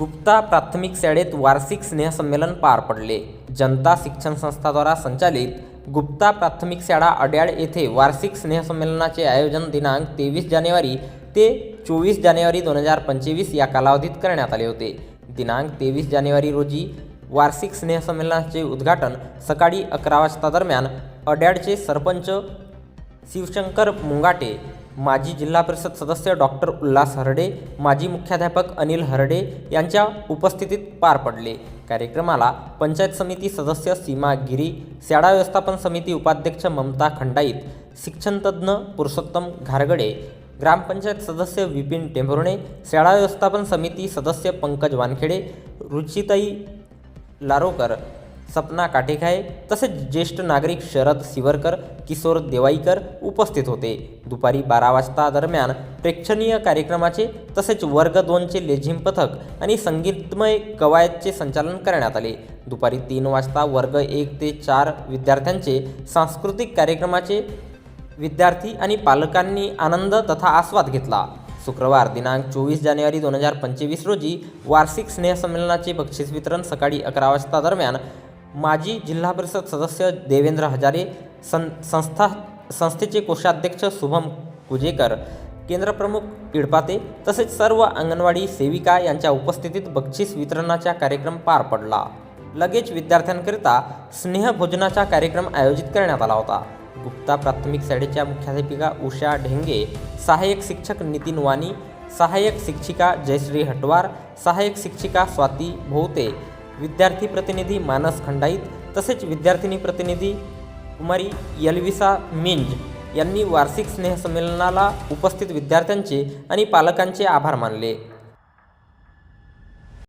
गुप्ता प्राथमिक शाळेत वार्षिक स्नेहसंमेलन पार पडले. जनता शिक्षण संस्थाद्वारा संचालित गुप्ता प्राथमिक शाळा अड्याळ येथे वार्षिक स्नेहसंमेलनाचे आयोजन दिनांक तेवीस जानेवारी ते चोवीस जानेवारी दोन हजार पंचवीस या कालावधीत करण्यात आले होते. दिनांक तेवीस जानेवारी रोजी वार्षिक स्नेहसंमेलनाचे उद्घाटन सकाळी अकरा वाजता दरम्यान अड्याळचे सरपंच शिवशंकर मुंगाटे माजी जिल्हा परिषद सदस्य डॉक्टर उल्हास हरडे माजी मुख्याध्यापक अनिल हरडे यांच्या उपस्थितीत पार पडले. कार्यक्रमाला पंचायत समिती सदस्य सीमा गिरी शाळा व्यवस्थापन समिती उपाध्यक्ष ममता खंडाईत शिक्षणतज्ज्ञ पुरुषोत्तम घारगडे ग्रामपंचायत सदस्य विपिन टेंभुर्णे शाळा व्यवस्थापन समिती सदस्य पंकज वानखेडे रुचिताई लारोकर सपना काटेखाय तसेच ज्येष्ठ नागरिक शरद सिवरकर किशोर देवाईकर उपस्थित होते. दुपारी बारा वाजता दरम्यान प्रेक्षणीय कार्यक्रमाचे तसेच वर्ग दोनचे लेझिम पथक आणि संगीतमय कवायतचे संचालन करण्यात आले. दुपारी तीन वाजता वर्ग एक ते चार विद्यार्थ्यांचे सांस्कृतिक कार्यक्रमाचे विद्यार्थी आणि पालकांनी आनंद तथा आस्वाद घेतला. शुक्रवार दिनांक चोवीस जानेवारी दोन हजार पंचवीस रोजी वार्षिक स्नेहसंमेलनाचे बक्षीस वितरण सकाळी अकरा वाजता दरम्यान माजी जिल्हा परिषद सदस्य देवेंद्र हजारे सं संस्था संस्थेचे कोषाध्यक्ष शुभम कुजेकर केंद्रप्रमुख पिडपाते तसेच सर्व अंगणवाडी सेविका यांच्या उपस्थितीत बक्षीस वितरणाचा कार्यक्रम पार पडला. लगेच विद्यार्थ्यांकरिता स्नेहभोजनाचा कार्यक्रम आयोजित करण्यात आला होता. गुप्ता प्राथमिक शाळेच्या मुख्याध्यापिका उषा ढेंगे सहाय्यक शिक्षक नितीन वाणी सहाय्यक शिक्षिका जयश्री हटवार सहाय्यक शिक्षिका स्वाती भोवते विद्यार्थी प्रतिनिधी मानस खंडाईत तसेच विद्यार्थिनी प्रतिनिधी कुमारी यलविसा मिंज यांनी वार्षिक स्नेहसंमेलनाला उपस्थित विद्यार्थ्यांचे आणि पालकांचे आभार मानले.